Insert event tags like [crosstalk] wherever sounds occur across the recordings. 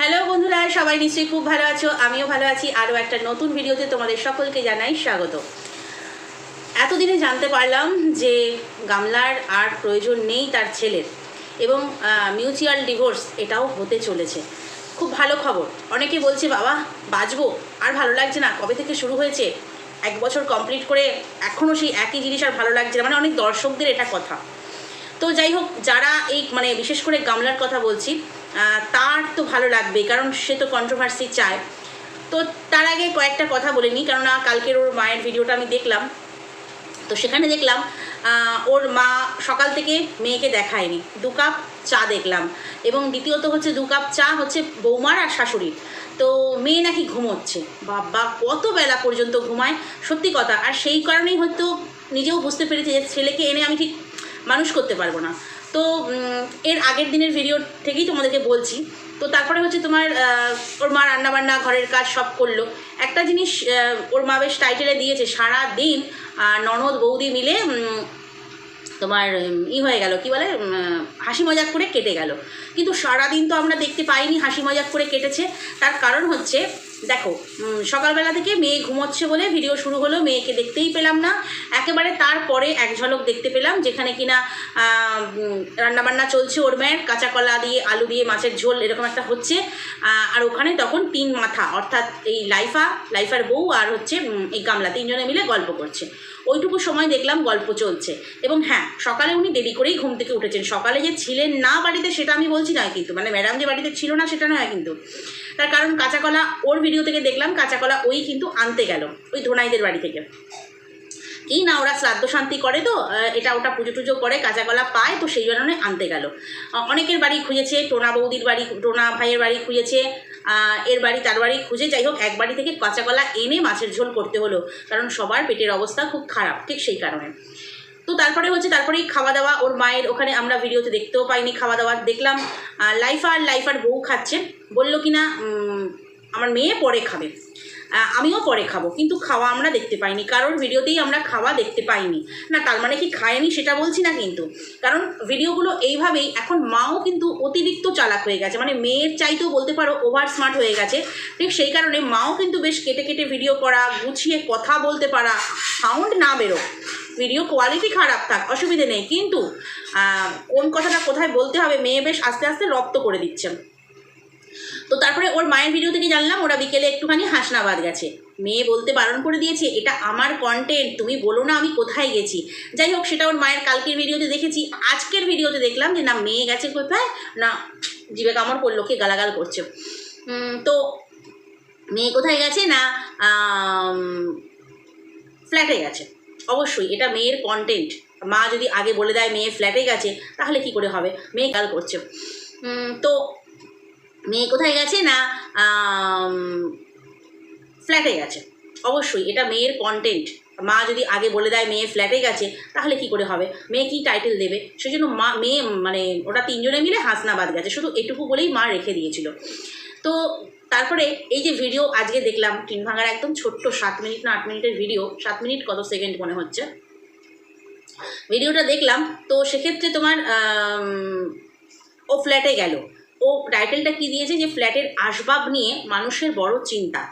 Hello বন্ধুরা, সবাই নিশ্চয়ই খুব ভালো আছো। আমিও ভালো আছি। আরও একটা নতুন ভিডিওতে তোমাদের সকলকে জানাই স্বাগত। এতদিনে জানতে পারলাম যে গামলার আর প্রয়োজন নেই তার ছেলের এবং মিউচুয়াল ডিভোর্স এটাও হতে চলেছে। খুব ভালো খবর। অনেকে বলছে, বাবা, বাঁচবো? আর ভালো লাগছে না? কবে থেকে শুরু হয়েছে? এক বছর কমপ্লিট করে এখনও সেই একই জিনিস আর ভালো লাগছে না। মানে অনেক দর্শকদের এটা কথা। তো যাই হোক, যারা এই মানে বিশেষ করে গামলার কথা বলছি তার তো ভালো লাগবে কারণ সে তো কন্ট্রোভার্সি চায়। তো তার আগে কয়েকটা কথা বলে নিই, কেননা কালকের ওর মায়ের ভিডিওটা আমি দেখলাম। তো সেখানে দেখলাম ওর মা সকাল থেকে মেয়েকে দেখায়নি, দু কাপ চা দেখলাম। এবং দ্বিতীয়ত হচ্ছে দু কাপ চা হচ্ছে বৌমার আর শাশুড়ির। তো মেয়ে নাকি ঘুমোচ্ছে। বাবা, কত বেলা পর্যন্ত ঘুমায়? সত্যি কথা। আর সেই কারণেই হয়তো নিজেও বুঝতে পেরেছি যে ছেলেকে এনে আমি ঠিক মানুষ করতে পারব না। তো এর আগের দিনের ভিডিও থেকেই তোমাদেরকে বলছি। তো তারপরে হচ্ছে তোমার ওর মা রান্নাবান্না, ঘরের কাজ সব করল। একটা জিনিস ওর মা বেশ টাইটেলে দিয়েছে সারা দিন ননদ বৌদি মিলে তোমার ই হয়ে গেল, কি বলে হাসি মজাক করে কেটে গেল। কিন্তু সারাদিন তো আমরা দেখতে পাইনি হাসি মজাক করে কেটেছে। তার কারণ হচ্ছে দেখো সকালবেলা থেকে মেয়ে ঘুমোচ্ছে বলে ভিডিও শুরু হলো, মেয়েকে দেখতেই পেলাম না। একেবারে তারপরে এক ঝলক দেখতে পেলাম, যেখানে কিনা রান্নাবান্না চলছে ওর মেয়ের কাঁচা কলা দিয়ে, আলু দিয়ে, মাছের ঝোল এরকম একটা হচ্ছে। আর ওখানে তখন তিন মাথা, অর্থাৎ এই লাইফা, লাইফার বউ আর হচ্ছে এই গামলা, তিনজনে মিলে গল্প করছে। ওইটুকু সময় দেখলাম গল্প চলছে। এবং হ্যাঁ সকালে উনি দেরি করেই ঘুম থেকে উঠেছেন। সকালে যে ছিলেন না বাড়িতে সেটা আমি বলছি না কিন্তু মানে ম্যাডাম যে বাড়িতে ছিল না সেটা নয় কিন্তু। তার কারণ কাঁচাকলা ওর ভিডিও থেকে দেখলাম কাঁচাকলা ওই কিন্তু আনতে গেল, ওই ধোনাইদের বাড়ি থেকে। কি? না, ওরা শ্রাদ্ধ শান্তি করে তো এটা ওটা পুজো টুজো করে কাঁচাকলা পায়, তো সেই জন্য আনতে গেল। অনেকের বাড়ি খুঁজেছে, টোনা বৌদির বাড়ি, টোনা ভাইয়ের বাড়ি খুঁজেছে এর বাড়ি তার বাড়ি খুঁজে, যাই হোক, এক বাড়ি থেকে কাঁচাকলা এনে মাছের ঝোল করতে হলো, কারণ সবার পেটের অবস্থা খুব খারাপ, ঠিক সেই কারণে। তো তারপরে হচ্ছে, তারপরেই খাওয়া দাওয়া ওর মায়ের ওখানে আমরা ভিডিওতে দেখতেও পাইনি খাওয়া দাওয়া দেখলাম লাইফার লাইফার বউ খাচ্ছে, বলল কি না আমার মেয়ে পরে খাবে। আমিও পরে খাব, কিন্তু খাওয়া আমরা দেখতে পাইনি। কারোর ভিডিওতেই আমরা খাওয়া দেখতে পাইনি। না, তার মানে কি খায়নি সেটা বলছি না কিন্তু। কারণ ভিডিওগুলো এইভাবেই, এখন মাও কিন্তু অতিরিক্ত চালাক হয়ে গেছে। মানে মেয়ের চাইতেও বলতে পারো ওভার স্মার্ট হয়ে গেছে। ঠিক সেই কারণে মাও কিন্তু বেশ কেটে কেটে ভিডিও করা, গুছিয়ে কথা বলতে পারা সাউন্ড না বেরো ভিডিও কোয়ালিটি খারাপ থাক, অসুবিধে নেই। কিন্তু কোন কথাটা কোথায় বলতে হবে, মেয়ে বেশ আস্তে আস্তে রপ্ত করে দিচ্ছে। তো তারপরে ওর মায়ের ভিডিও থেকে জানলাম, ওরা বিকেলে একটুখানি হাসনাবাদ গেছে। মেয়ে বলতে বারণ করে দিয়েছে, এটা আমার কন্টেন্ট তুমি বলো না আমি কোথায় গেছি? যাই হোক, সেটা ওর মায়ের কালকের ভিডিওতে দেখেছি। আজকের ভিডিওতে দেখলাম যে, না, মেয়ে গেছে কোথায়? না, জীবে কামড় করল কে গালাগাল করছে? তো মেয়ে কোথায় গেছে? না ফ্ল্যাটে গেছে। অবশ্যই, এটা মেয়ের কন্টেন্ট মা যদি আগে বলে দেয় মেয়ে ফ্ল্যাটে গেছে, তাহলে কি করে হবে? মেয়ে গাল করছে। তো মেয়ে কোথায় গেছে না ফ্ল্যাটে গেছে? অবশ্যই, এটা মেয়ের কন্টেন্ট মা যদি আগে বলে দেয় মেয়ে ফ্ল্যাটে গেছে, তাহলে কি করে হবে? মেয়ে কি টাইটেল দেবে? সেই জন্য মা, মেয়ে মানে ওটা তিনজনে মিলে হাসনাবাদ গেছে, শুধু এটুকু বলেই মা রেখে দিয়েছিল। তো তারপরে এই যে ভিডিও আজকে দেখলাম, টিন ভাঙার একদম ছোট্ট সাত মিনিট না আট মিনিটের ভিডিও সাত মিনিট কত সেকেন্ড মনে হচ্ছে? ভিডিওটা দেখলাম, তো সেক্ষেত্রে তোমার ও ফ্ল্যাটে গেল। ও টাইটেলটা কি দিয়েছে? যে ফ্ল্যাটের আসবাব নিয়ে মানুষের বড় চিন্তা।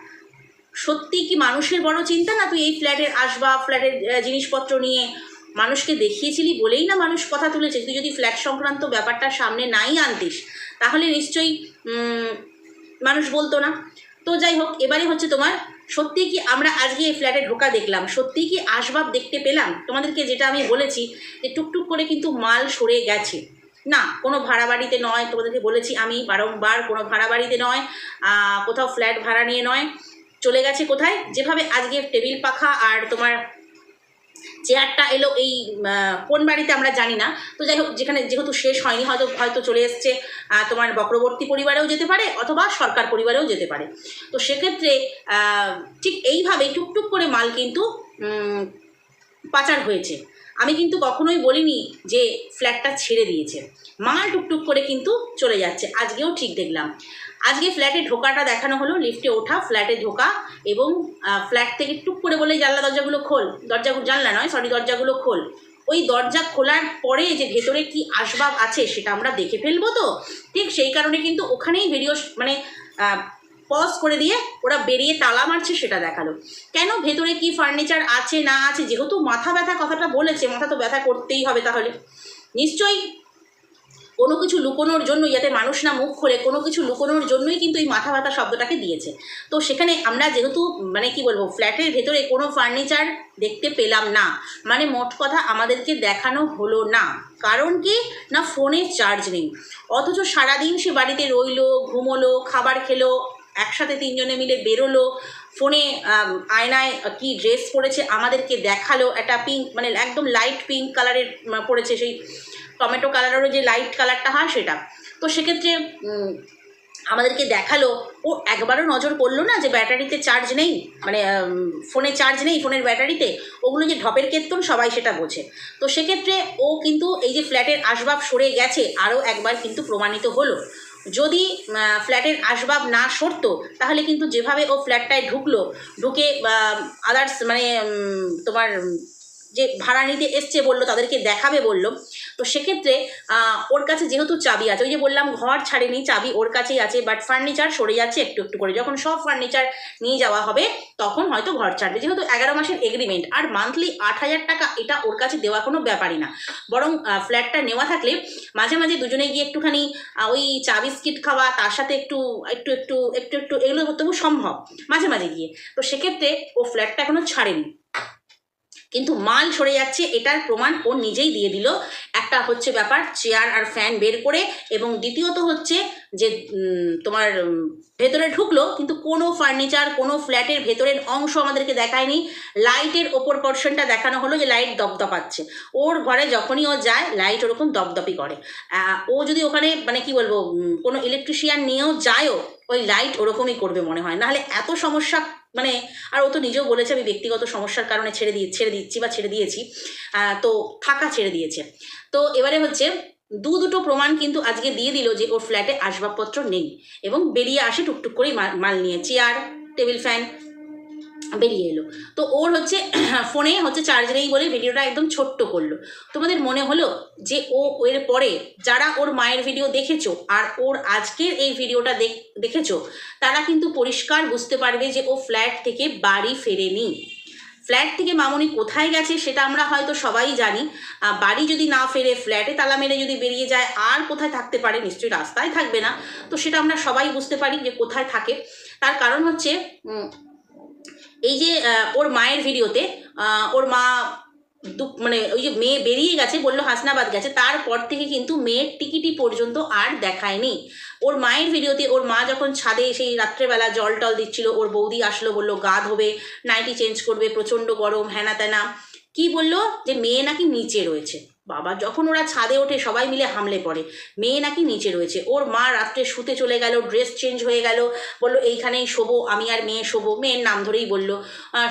সত্যি কি মানুষের বড় চিন্তা? না তুই এই ফ্ল্যাটের আসবাব ফ্ল্যাটের জিনিসপত্র নিয়ে মানুষকে দেখিয়েছিলি বলেই না মানুষ কথা তুলেছে? তুই যদি ফ্ল্যাট সংক্রান্ত ব্যাপারটা সামনে নাই আনতিস, তাহলে নিশ্চয়ই মানুষ বলতো না। তো যাই হোক, এবারে হচ্ছে তোমার, সত্যি কি আমরা আজকে এই ফ্ল্যাটে ঢোকা দেখলাম? সত্যি কি আসবাব দেখতে পেলাম? তোমাদেরকে যেটা আমি বলেছি, যে টুকটুক করে কিন্তু মাল সরে গেছে। না, কোনো ভাড়া বাড়িতে নয়, তোমাদেরকে বলেছি আমি বারংবার, কোনো ভাড়া বাড়িতে নয় কোথাও ফ্ল্যাট ভাড়া নিয়ে নয়। চলে গেছে কোথায়? যেভাবে আজকে টেবিল পাখা আর তোমার চেয়ারটা এলো, এই কোন বাড়িতে আমরা জানি না। তো যাই হোক, যেখানে যেহেতু শেষ হয়নি, হয়তো হয়তো চলে এসছে তোমার বক্রবর্তী পরিবারেও যেতে পারে অথবা সরকার পরিবারেও যেতে পারে। তো সেক্ষেত্রে ঠিক এইভাবে টুকটুক করে মাল কিন্তু পাচার হয়েছে। আমি কিন্তু কখনোই বলিনি যে ফ্ল্যাটটা ছেড়ে দিয়েছে। মাল টুকটুক করে কিন্তু চলে যাচ্ছে। আজকেও ঠিক দেখলাম। আজকে ফ্ল্যাটে ঢোকাটা দেখানো হলো লিফটে ওঠা ফ্ল্যাটে ঢোকা এবং ফ্ল্যাট থেকে টুক করে বলে জানলা দরজাগুলো খোল। দরজাগুলো জানলা নয় সরি দরজাগুলো খোল। ওই দরজা খোলার পরে যে ভেতরে কি আসবাব আছে সেটা আমরা দেখে ফেলব তো? ঠিক সেই কারণে কিন্তু ওখানেই ভিডিও মানে পজ করে দিয়ে ওরা বেরিয়ে তালা মারছে সেটা দেখাল। কেন? ভেতরে কি ফার্নিচার আছে, না আছে? যেহেতু মাথা ব্যথা কথাটা বলেছে, মাথা তো ব্যথা করতেই হবে তাহলে। নিশ্চয়ই কোনো কিছু লুকোনোর জন্য যাতে মানুষ না মুখ খোলে, কোনো কিছু লুকোনোর জন্যই কিন্তু এই মাথা ব্যথা শব্দটাকে দিয়েছে। তো সেখানে আমরা যেহেতু মানে কি বলব, ফ্ল্যাটের ভেতরে কোনো ফার্নিচার দেখতে পেলাম না মানে মোট কথা আমাদেরকে দেখানো হলো না। কারণ কি? না ফোনে চার্জ নেই। অথচ সারাদিন সে বাড়িতে রইল, ঘুমোলো, খাবার খেলো একসাথে তিনজনে মিলে বেরোলো, ফোনে আয়নায় কি ড্রেস পরেছে আমাদেরকে দেখাল, একটা পিঙ্ক মানে একদম লাইট পিঙ্ক কালারের পরেছে সেই টমেটো কালারেরও যে লাইট কালারটা হয় সেটা। তো সেক্ষেত্রে আমাদেরকে দেখাল, ও একবারও নজর পড়ল না যে ব্যাটারিতে চার্জ নেই মানে ফোনে চার্জ নেই ফোনের ব্যাটারিতে, ওগুলো যে ঢপের কেতন সবাই সেটা বোঝে। তো সেক্ষেত্রে ও কিন্তু এই যে ফ্ল্যাটের আসবাব সরে গেছে, আরও একবার কিন্তু প্রমাণিত হলো। যদি ফ্ল্যাটের আসবাব না সরতো, তাহলে কিন্তু যেভাবে ও ফ্ল্যাটটায় ঢুকলো, ঢুকে আদার্স মানে তোমার যে ভাড়া নিতে এসছে বলল, তাদেরকে দেখাবে বলল। তো সেক্ষেত্রে ওর কাছে যেহেতু চাবি আছে, ওই যে বললাম ঘর ছাড়েনি, চাবি ওর কাছেই আছে বাট ফার্নিচার সরে যাচ্ছে একটু একটু করে। যখন সব ফার্নিচার নিয়ে যাওয়া হবে, তখন হয়তো ঘর ছাড়বে। যেহেতু এগারো মাসের এগ্রিমেন্ট আর মান্থলি আট হাজার টাকা এটা ওর কাছে দেওয়া কোনো ব্যাপারই না। বরং ফ্ল্যাটটা নেওয়া থাকলে মাঝে মাঝে দুজনে গিয়ে একটুখানি ওই চা বিস্কিট খাওয়া, তার সাথে একটু একটু একটু একটু একটু, এগুলো তবু সম্ভব মাঝে মাঝে গিয়ে। তো সেক্ষেত্রে ও ফ্ল্যাটটা এখনও ছাড়েনি। কিন্তু মাল সরে যাচ্ছে, এটার প্রমাণ ও নিজেই দিয়ে দিল। একটা হচ্ছে ব্যাপার চেয়ার আর ফ্যান বের করে এবং দ্বিতীয়ত হচ্ছে যে তোমার ভেতরে ঢুকলো, কিন্তু কোনো ফার্নিচার কোনো ফ্ল্যাটের ভেতরের অংশ আমাদেরকে দেখায়নি। লাইটের ওপর পোর্শনটা দেখানো হলো যে লাইট দপদপাচ্ছে। ওর ঘরে যখনই ও যায় লাইট ওরকম দপদপই করে। ও যদি ওখানে মানে কি বলব কোনো ইলেকট্রিশিয়ান নিয়েও যায়ও, ওই লাইট ওরকমই করবে মনে হয়। নাহলে এত সমস্যা মানে আর ও তো নিজেও বলেছে আমি ব্যক্তিগত সমস্যার কারণে ছেড়ে দিয়ে, ছেড়ে দিচ্ছি বা ছেড়ে দিয়েছি। তো থাকা ছেড়ে দিয়েছে। তো এবারে হচ্ছে দু দুটো প্রমাণ কিন্তু আজকে দিয়ে দিল যে ওর ফ্ল্যাটে আসবাবপত্র নেই এবং বেরিয়ে আসে টুকটুক করেই মাল নিয়ে। চেয়ার, টেবিল ফ্যান বেরিয়ে এলো। তো ওর হচ্ছে, [clears throat] ফোনে হচ্ছে চার্জ নেই বলে ভিডিওটা একদম ছোট্ট করল। তোমাদের মনে হলো যে ও এর পরে যারা ওর মায়ের ভিডিও দেখেছ আর ওর আজকের এই ভিডিওটা দেখ- দেখেছ, তারা কিন্তু পরিষ্কার বুঝতে পারবে যে ও ফ্ল্যাট থেকে বাড়ি ফেরেনি। ফ্ল্যাট থেকে মামনি কোথায় গেছে সেটা আমরা হয়তো সবাই জানি। বাড়ি যদি না ফেরে ফ্ল্যাটে তালা মেরে যদি বেরিয়ে যায়, আর কোথায় থাকতে পারে নিশ্চয়ই রাস্তায় থাকবে না। তো সেটা আমরা সবাই বুঝতে পারি যে কোথায় থাকে। তার কারণ হচ্ছে এই যে ওর মায়ের ভিডিওতে ওর মা মানে ওই যে মেয়ে বেরিয়ে গেছে, বলল হাসনাবাদ গেছে, তারপর থেকে কিন্তু মেয়ের টিকিটি পর্যন্ত আর দেখায়নি। ওর মায়ের ভিডিওতে ওর মা যখন ছাদে সেই রাত্রেবেলা জল টল দিচ্ছিল, ওর বৌদি আসলো, বলল, গা ধোবে, নাইটি চেঞ্জ করবে, প্রচণ্ড গরম হ্যানা ত্যানা কি বলল? যে মেয়ে নাকি নিচে রয়েছে। বাবা, যখন ওরা ছাদে ওঠে, সবাই মিলে হামলে পড়ে। মেয়ে নাকি নিচে রয়েছে। ওর মা রাত্রে শুতে চলে গেল ড্রেস চেঞ্জ হয়ে গেল, বলল, এইখানেই শোবো, আমি আর মেয়ে শোবো। মেয়ের নাম ধরেই বলল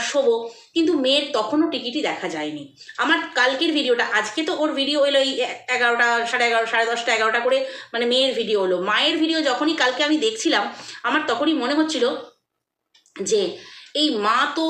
শোবো। কিন্তু মেয়ের তখনও টিকিটই দেখা যায়নি। আমার কালকের ভিডিওটা, আজকে তো ওর ভিডিও এলো এই এগারোটা, সাড়ে এগারো, সাড়ে দশটা, এগারোটা করে মানে মেয়ের ভিডিও হলো মায়ের ভিডিও যখনই কালকে আমি দেখছিলাম, আমার তখনই মনে হচ্ছিল যে এই মা তো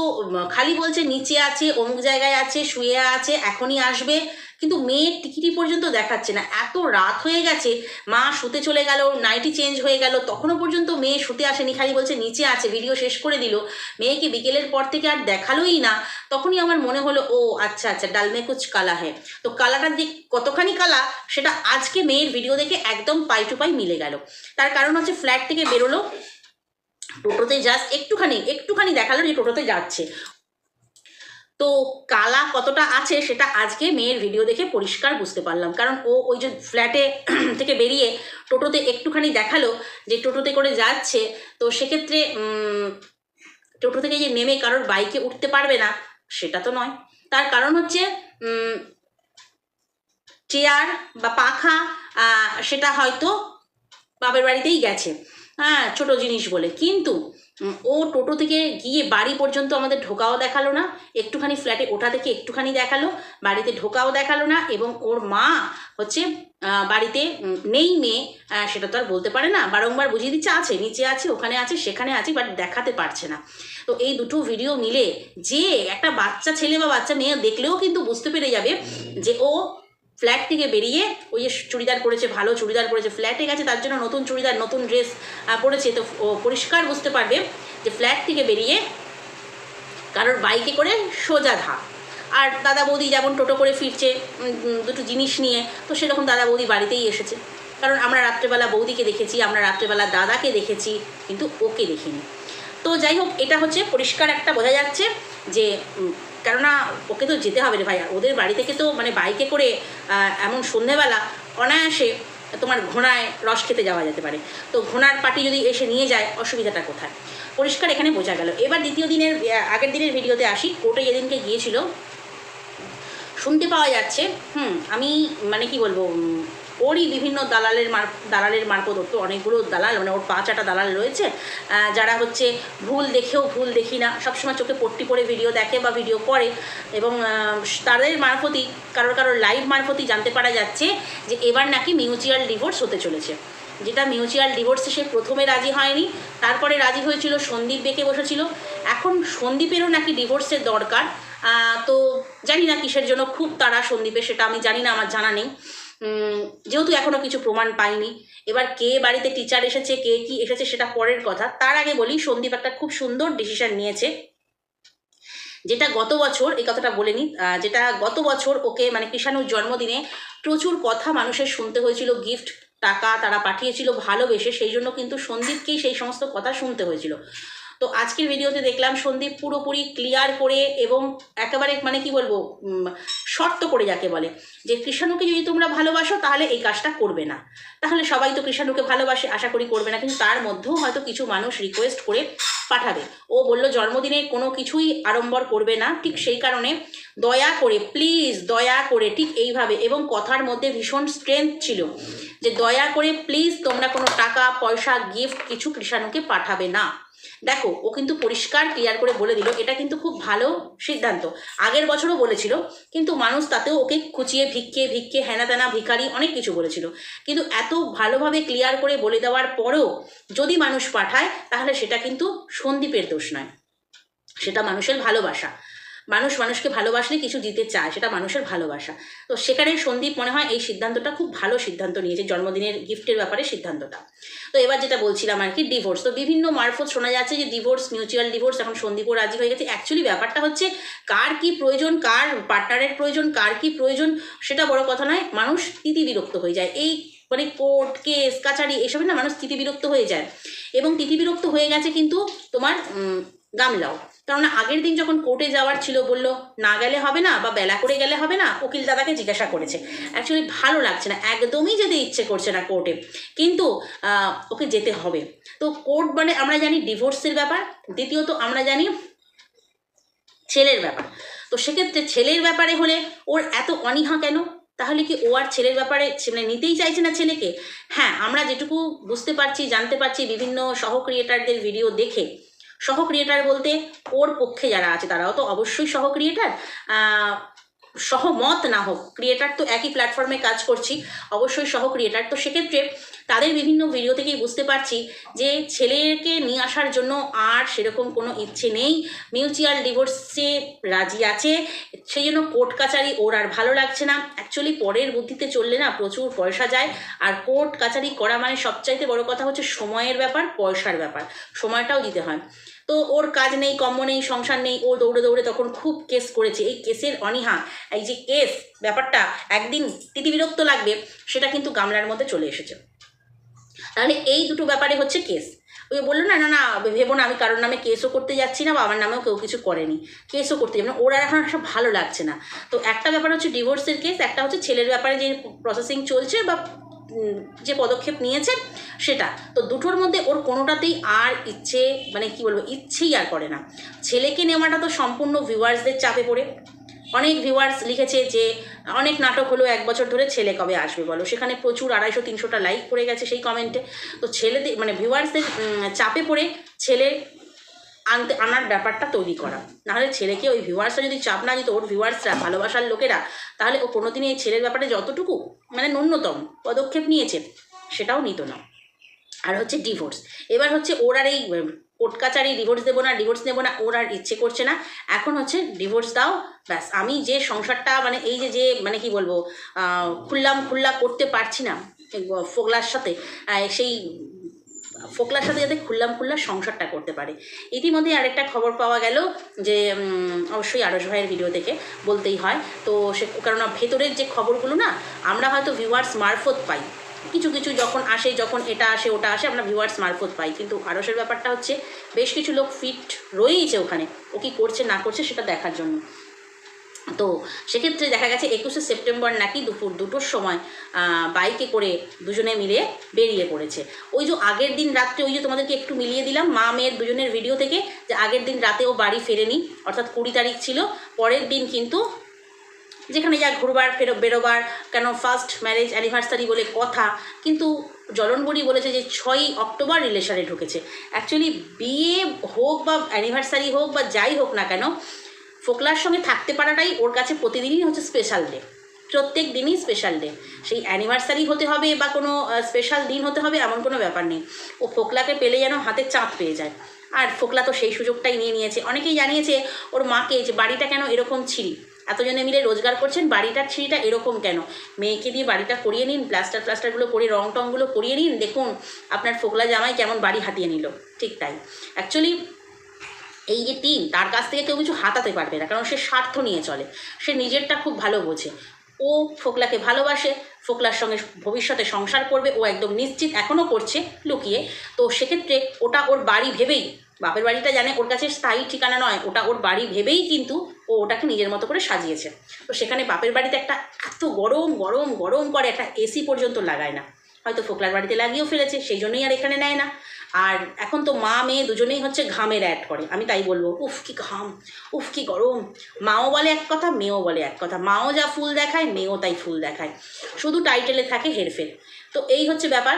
খালি বলছে নিচে আছে, অমুক জায়গায় আছে, শুয়ে আছে, এখনই আসবে। কিন্তু মেয়ের টিকিটি পর্যন্ত দেখাচ্ছে না। এত রাত হয়ে গেছে, মা শুতে চলে গেল, নাইটি চেঞ্জ হয়ে গেল, তখনও পর্যন্ত মেয়ে শুতে আসেনি, খালি বলছে নিচে আছে, ভিডিও শেষ করে দিল। মেয়েকে বিকেলের পর থেকে আর দেখালোই না। তখনই আমার মনে হলো, ও আচ্ছা আচ্ছা ডালমে কুচ কালা হ্যাঁ তো কালাটার দিক কতখানি কালা, সেটা আজকে মেয়ের ভিডিও দেখে একদম পাই টু পাই মিলে গেল। তার কারণ হচ্ছে ফ্ল্যাট থেকে বেরোলো টোটোতে জাস্ট একটুখানি একটুখানি দেখাল যে টোটোতে যাচ্ছে। তো কালা কতটা আছে সেটা আজকে মেয়ের ভিডিও দেখে পরিষ্কার বুঝতে পারলাম। কারণ ও ওই যে ফ্ল্যাটে [clears throat] থেকে বেরিয়ে টোটোতে একটুখানি দেখাল যে টোটোতে করে যাচ্ছে। তো সেক্ষেত্রে টোটো থেকে যে নেমে কারোর বাইকে উঠতে পারবে না, সেটা তো নয়। তার কারণ হচ্ছে চেয়ার বা পাখা সেটা হয়তো বাপের বাড়িতেই গেছে। হ্যাঁ ছোটো জিনিস বলে। কিন্তু ও টোটো থেকে গিয়ে বাড়ি পর্যন্ত আমাদের ঢোকাও দেখাল না। একটুখানি ফ্ল্যাটে ওঠা থেকে একটুখানি দেখাল। বাড়িতে ঢোকাও দেখাল না এবং ওর মা হচ্ছে বাড়িতে নেই মেয়ে সেটা তো আর বলতে পারে না। বারংবার বুঝিয়ে দিচ্ছে, আছে, নিচে আছে, ওখানে আছে, সেখানে আছে বাট দেখাতে পারছে না। তো এই দুটো ভিডিও মিলে যে একটা বাচ্চা ছেলে বা বাচ্চা মেয়ে দেখলেও কিন্তু বুঝতে পেরে যাবে যে ও ফ্ল্যাট থেকে বেরিয়ে ওই যে চুড়িদার পরেছে, ভালো চুড়িদার পরেছে, ফ্ল্যাটে গেছে, তার জন্য নতুন চুড়িদার, নতুন ড্রেস পরেছে। তো ও পরিষ্কার বুঝতে পারবে যে ফ্ল্যাট থেকে বেরিয়ে কারোর বাইকে করে সোজা ধা আর দাদা বৌদি যেমন টোটো করে ফিরছে দুটো জিনিস নিয়ে, তো সেরকম দাদা বৌদি বাড়িতেই এসেছে। কারণ আমরা রাত্রেবেলা বৌদিকে দেখেছি, আমরা রাত্রেবেলা দাদাকে দেখেছি, কিন্তু ওকে দেখিনি। তো যাই হোক, এটা হচ্ছে পরিষ্কার একটা বোঝা যাচ্ছে যে কেননা ওকে তো যেতে হবে রে ভাই আর ওদের বাড়ি থেকে তো মানে বাইকে করে এমন সন্ধেবেলা অনায়াসে তোমার ঘোড়ায় রস খেতে যাওয়া যেতে পারে। তো ঘোড়ার পাটি যদি এসে নিয়ে যায়, অসুবিধাটা কোথায়? পরিষ্কার এখানে বোঝা গেল। এবার দ্বিতীয় দিনের আগের দিনের ভিডিওতে আসি। কোর্টে যেদিনকে গিয়েছিল, শুনতে পাওয়া যাচ্ছে, হুম, আমি মানে কি বলব ওরই বিভিন্ন দালালের মার, দালালের মারফত ওর তো অনেকগুলো দালাল মানে ওর পাঁচ আটা দালাল রয়েছে যারা হচ্ছে ভুল দেখেও ভুল দেখি না, সবসময় চোখে পট্টি পরে ভিডিও দেখে বা ভিডিও করে এবং তাদের মারফতই, কারোর কারোর লাইভ মারফতই জানতে পারা যাচ্ছে যে এবার নাকি মিউচুয়াল ডিভোর্স হতে চলেছে। যেটা মিউচুয়াল ডিভোর্সে সে প্রথমে রাজি হয়নি, তারপরে রাজি হয়েছিল, সন্দীপ বেঁকে বসেছিল। এখন সন্দীপেরও নাকি ডিভোর্সের দরকার তো জানি না কিসের জন্য, খুব তারা সন্দীপের, সেটা আমি জানি না, আমার জানা নেই। যেহেতু এখনও কিছু প্রমাণ পাইনি, এবার কে বাড়িতে টিচার এসেছে, কে কি এসেছে সেটা পরের কথা। তার আগে বলি, সন্দীপ একটা খুব সুন্দর ডিসিশন নিয়েছে, যেটা গত বছর, এই কথাটা বলে নিই যেটা গত বছর ওকে মানে কৃষাণুর জন্মদিনে প্রচুর কথা মানুষের শুনতে হয়েছিল গিফট টাকা তারা পাঠিয়েছিল, ভালোবেসে, সেই জন্য কিন্তু সন্দীপকেই সেই সমস্ত কথা শুনতে হয়েছিল। তো আজকের ভিডিওতে দেখলাম সন্দীপ পুরোপুরি ক্লিয়ার করে এবং একেবারে মানে কি বলব শর্ত করে যাকে বলে যে কৃষাণুকে যদি তোমরা ভালোবাসো, তাহলে এই কাজটা করবে না। তাহলে সবাই তো কৃষাণুকে ভালোবাসে, আশা করি করবে না। কিন্তু তার মধ্যেও হয়তো কিছু মানুষ রিকোয়েস্ট করে পাঠাবে। ও বলল, জন্মদিনে কোনো কিছুই আড়ম্বর করবে না। ঠিক সেই কারণে দয়া করে প্লিজ দয়া করে, ঠিক এইভাবে এবং কথার মধ্যে ভীষণ স্ট্রেংথ ছিল যে, দয়া করে প্লিজ তোমরা কোনো টাকা, পয়সা গিফট কিছু কৃষাণুকে পাঠাবে না। দেখো, ও কিন্তু পরিষ্কার ক্লিয়ার করে বলে দিল। এটা কিন্তু খুব ভালো সিদ্ধান্ত। আগের বছরও বলেছিল, কিন্তু মানুষ তাতেও ওকে খুঁচিয়ে ভিক্ষে ভিক্ষে হেনা তেনা ভিকারি অনেক কিছু বলেছিল। কিন্তু এত ভালোভাবে ক্লিয়ার করে বলে দেওয়ার পরেও যদি মানুষ পাঠায়, তাহলে সেটা কিন্তু সন্দীপের দোষ নয়। সেটা মানুষের ভালোবাসা। মানুষ মানুষকে ভালোবাসলে কিছু দিতে চায়, সেটা মানুষের ভালোবাসা। তো সেখানে সন্দীপ মনে হয় এই সিদ্ধান্তটা খুব ভালো সিদ্ধান্ত নিয়েছে, জন্মদিনের গিফটের ব্যাপারে সিদ্ধান্তটা। তো এবার যেটা বলছিলাম আর কি ডিভোর্স তো বিভিন্ন মারফত শোনা যাচ্ছে যে ডিভোর্স মিউচুয়াল ডিভোর্স এখন সন্দীপও রাজি হয়ে গেছে। অ্যাকচুয়ালি ব্যাপারটা হচ্ছে, কার কি প্রয়োজন, কার পার্টনারের প্রয়োজন, কার কি প্রয়োজন, সেটা বড় কথা নয়, মানুষ তিতি বিরক্ত হয়ে যায়। এই মানে কোর্ট কেস কাছারি এসবে না মানুষ তিতি বিরক্ত হয়ে যায়। এবং তিতি বিরক্ত হয়ে গেছে কিন্তু তোমার গামলাও। কেননা আগের দিন যখন কোর্টে যাওয়ার ছিল, বলল, না গেলে হবে না বা বেলা করে গেলে হবে না, উকিল দাদাকে জিজ্ঞাসা করেছে। অ্যাকচুয়ালি ভালো লাগছে না, একদমই যেতে ইচ্ছে করছে না কোর্টে কিন্তু ওকে যেতে হবে। তো কোর্ট মানে আমরা জানি ডিভোর্সের ব্যাপার, দ্বিতীয়ত আমরা জানি ছেলের ব্যাপার। তো সেক্ষেত্রে ছেলের ব্যাপারে হলে ওর এত অনীহা কেন? তাহলে কি ও আর ছেলের ব্যাপারে মানে নিতেই চাইছে না ছেলেকে? হ্যাঁ আমরা যেটুকু বুঝতে পারছি, জানতে পারছি বিভিন্ন সহ ক্রিয়েটারদের ভিডিও দেখে সহ ক্রিয়েটার বলতে ওর পক্ষে যারা আছে তারাও তো অবশ্যই সহ ক্রিয়েটার সহমত না হোক, ক্রিয়েটার তো একই প্ল্যাটফর্মে কাজ করছি, অবশ্যই সহ ক্রিয়েটার তো সেক্ষেত্রে তাদের বিভিন্ন ভিডিও থেকেই বুঝতে পারছি যে ছেলেকে নিয়ে আসার জন্য আর সেরকম কোনো ইচ্ছে নেই। মিউচুয়াল ডিভোর্সে রাজি আছে, সেই জন্য কোর্ট কাচারি ওর আর ভালো লাগছে না। অ্যাকচুয়ালি পরের বুদ্ধিতে চললে না প্রচুর পয়সা যায়। আর কোর্ট কাচারি করা মানে সবচাইতে বড় কথা হচ্ছে সময়ের ব্যাপার, পয়সার ব্যাপার। সময়টাও দিতে হয়। তো ওর কাজ নেই কম্ম নেই, সংসার নেই, ও দৌড়ে দৌড়ে তখন খুব কেস করেছে। এই কেসের অনীহা, এই যে কেস, ব্যাপারটা, একদিন তিতিবিরক্ত লাগবে, সেটা কিন্তু গামলার মধ্যে চলে এসেছে। তাহলে এই দুটো ব্যাপারে হচ্ছে কেস। ওই বলল, না না না, ভেবো না, আমি কারোর নামে কেসও করতে যাচ্ছি না, বা আমার নামেও কেউ কিছু করেনি। কেসও করতে যাবে না, ওরা এখন সব ভালো লাগছে না। তো একটা ব্যাপার হচ্ছে ডিভোর্সের কেস একটা হচ্ছে ছেলের ব্যাপারে যে প্রসেসিং চলছে, বা যে পদক্ষেপ নিয়েছে সেটা। তো দুটোর মধ্যে ওর কোনোটাতেই আর ইচ্ছে মানে কি বলব, ইচ্ছেই আর করে না। ছেলেকে নেওয়াটা তো সম্পূর্ণ ভিউয়ার্সদের চাপে পড়ে। অনেক ভিউয়ার্স লিখেছে যে, অনেক নাটক হলো এক বছর ধরে ছেলে কবে আসবে বলো? সেখানে প্রচুর আড়াইশো তিনশোটা লাইক পড়ে গেছে সেই কমেন্টে তো ছেলেদের মানে ভিউয়ার্সদের চাপে পড়ে ছেলে আনতে আনার ব্যাপারটা তৈরি করা। নাহলে ছেলেকে ওই ভিউয়ার্সরা যদি চাপ না দিত, ওর ভিউয়ার্সরা ভালোবাসার লোকেরা, তাহলে ও কোনোদিনই এই ছেলের ব্যাপারে যতটুকু মানে ন্যূনতম পদক্ষেপ নিয়েছে, সেটাও নিত না। আর হচ্ছে ডিভোর্স এবার হচ্ছে ওর আর এই কোর্ট কাচারি ডিভোর্স দেবো না ডিভোর্স নেব না, ওর আর ইচ্ছে করছে না। এখন হচ্ছে ডিভোর্স দাও, ব্যাস। আমি যে সংসারটা মানে এই যে যে মানে কি বলব খুললাম, খুল্লা করতে পারছি না ফোগলার সাথে সেই ফোকলার সাথে যাতে খুললাম খুল্লা সংসারটা করতে পারে। ইতিমধ্যে আরেকটা খবর পাওয়া গেল যে অবশ্যই আরস ভাইয়ের ভিডিও থেকে বলতেই হয়। তো সে কেননা ভেতরের যে খবরগুলো না, আমরা হয়তো ভিউয়ার্স মারফত পাই। কিছু কিছু যখন আসে, যখন এটা আসে, ওটা আসে, আমরা ভিউয়ার্স মারফত পাই। কিন্তু আরসের ব্যাপারটা হচ্ছে, বেশ কিছু লোক ফিট রয়েইছে ওখানে। ও কি করছে, না করছে, সেটা দেখার জন্য। তো সেক্ষেত্রে দেখা গেছে একুশে সেপ্টেম্বর নাকি দুপুর দুটোর সময় বাইকে করে দুজনে মিলে বেরিয়ে পড়েছে। ওই যে আগের দিন রাত্রে ওই যে তোমাদেরকে একটু মিলিয়ে দিলাম, মা মেয়ের দুজনের ভিডিও থেকে যে আগের দিন রাতে ও বাড়ি ফেরেনি, অর্থাৎ কুড়ি তারিখ ছিল, পরের দিন কিন্তু যেখানে যা ঘুরবার, ফেরো, বেরোবার, কেন ফার্স্ট ম্যারেজ অ্যানিভার্সারি বলে কথা, কিন্তু জলনবড়ি বলেছে যে ছয়ই অক্টোবর রিলেশনে ঢুকেছে। অ্যাকচুয়ালি বিয়ে হোক বা অ্যানিভার্সারি হোক বা যাই হোক না কেন ফোকলার সঙ্গে থাকতে পারাটাই ওর কাছে প্রতিদিনই হচ্ছে স্পেশাল ডে প্রত্যেক দিনই স্পেশাল ডে সেই অ্যানিভার্সারি হতে হবে বা কোনো স্পেশাল দিন হতে হবে এমন কোনো ব্যাপার নেই। ও ফোকলাকে পেলে যেন হাতে চাঁদ পেয়ে যায়। আর ফোকলা তো সেই সুযোগটাই নিয়ে নিয়েছে। অনেকেই জানিয়েছে ওর মাকে যে বাড়িটা কেন এরকম ছিঁড়ি? এতজনে মিলে রোজগার করছেন, বাড়িটার ছিঁড়িটা এরকম কেন? মেয়েকে দিয়ে বাড়িটা করিয়ে নিন প্লাস্টার প্লাস্টারগুলো করে রং টংগুলো করিয়ে নিন, দেখুন আপনার ফোকলা জামাই কেমন বাড়ি হাতিয়ে নিল। ঠিক তাই। অ্যাকচুয়ালি এই যে টিম, তার কাছ থেকে কেউ কিছু হাতাতে পারবে না, কারণ সে স্বার্থ নিয়ে চলে। সে নিজেরটা খুব ভালো বোঝে। ও ফোকলাকে ভালোবাসে, ফোকলার সঙ্গে ভবিষ্যতে সংসার করবে, ও একদম নিশ্চিত এখনও করছে লুকিয়ে। তো সেক্ষেত্রে ওটা ওর বাড়ি ভেবেই, বাপের বাড়িটা জানে ওর কাছে স্থায়ী ঠিকানা নয়, ওটা ওর বাড়ি ভেবেই কিন্তু ও ওটাকে নিজের মতো করে সাজিয়েছে। তো সেখানে বাপের বাড়িতে একটা এত গরম গরম গরম করে একটা এসি পর্যন্ত লাগায় না। হয়তো ফোকলার বাড়িতে লাগিয়েও ফেলেছে, সেই জন্যই আর এখানে নেয় না। আর এখন তো মা, মেয়ে দুজনেই হচ্ছে ঘামের অ্যাড করে। আমি তাই বলব, উফ, কি ঘাম, উফ, কি গরম। মাও বলে এক কথা, মেয়েও বলে এক কথা। মাও যা ফুল দেখায়, মেয়েও তাই ফুল দেখায়। শুধু টাইটেলে থাকে হেরফের। তো এই হচ্ছে ব্যাপার।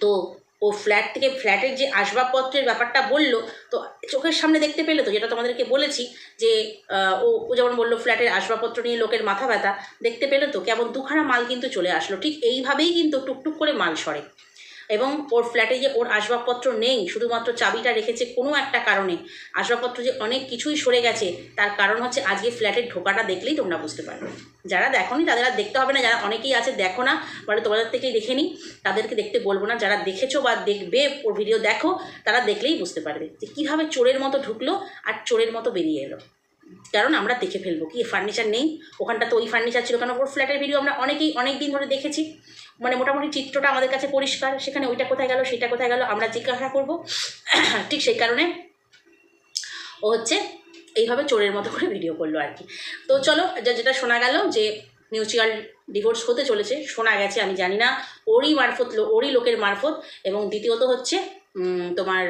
তো ও ফ্ল্যাট থেকে ফ্ল্যাটের যে আসবাবপত্রের ব্যাপারটা বলল, তো চোখের সামনে দেখতে পেলে তো, যেটা তোমাদেরকে বলেছি যে ও যেমন বলল ফ্ল্যাটের আসবাবপত্র নিয়ে লোকের মাথা ব্যথা, দেখতে পেলে তো? কেমন দুখানা মাল কিন্তু চলে আসলো। ঠিক এইভাবেই কিন্তু টুকটুক করে মাল সরে। এবং ওর ফ্ল্যাটে যে ওর আসবাবপত্র নেই, শুধুমাত্র চাবিটা রেখেছে কোনো একটা কারণে। আসবাবপত্র যে অনেক কিছুই সরে গেছে, তার কারণ হচ্ছে আজকে ফ্ল্যাটের ঢোকাটা দেখলেই তোমরা বুঝতে পারবে। যারা দেখোনি, তাদের আর দেখতে হবে না, যারা অনেকেই আছে, দেখো না বলে তোমাদের থেকেই দেখে নিই। তাদেরকে দেখতে বলব না, যারা দেখেছ বা দেখবে ওর ভিডিও দেখো, তারা দেখলেই বুঝতে পারবে যে কীভাবে চোরের মতো ঢুকলো আর চোরের মতো বেরিয়ে এলো। কারণ আমরা দেখে ফেলব কি ফার্নিচার নেই, ওখানটা তো ওই ফার্নিচার ছিল কারণ ওর ফ্ল্যাটের ভিডিও আমরা অনেকেই অনেক দিন ধরে দেখেছি। মানে মোটামুটি চিত্রটা আমাদের কাছে পরিষ্কার, সেখানে ওইটা কোথায় গেল, সেটা কোথায় গেল, আমরা জিজ্ঞাসা করব। [clears throat] ঠিক সেই কারণে ও হচ্ছে এইভাবে চোরের মতো করে ভিডিও করল আর কি। তো চলো যেটা শোনা গেল যে মিউচুয়াল ডিভোর্স হতে চলেছে, শোনা গেছে, আমি জানি না, ওরই মারফত ওরই লোকের মারফত, এবং দ্বিতীয়ত হচ্ছে তোমার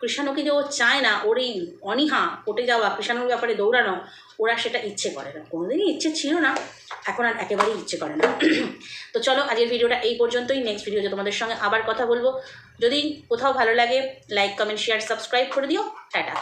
কৃষাণুকে যে ও চায় না ওর এই অনীহা কোটে যাওয়া কৃষাণুর ব্যাপারে দৌড়ানো ওরা সেটা ইচ্ছে করে না। কোনোদিনই ইচ্ছে ছিল না, এখন আর একেবারেই ইচ্ছে করে না। তো চলো, আজকের ভিডিওটা এই পর্যন্তই। নেক্সট ভিডিওতে তোমাদের সঙ্গে আবার কথা বলব। যদি কোথাও ভালো লাগে লাইক কমেন্ট শেয়ার সাবস্ক্রাইব করে দিও। টাটা।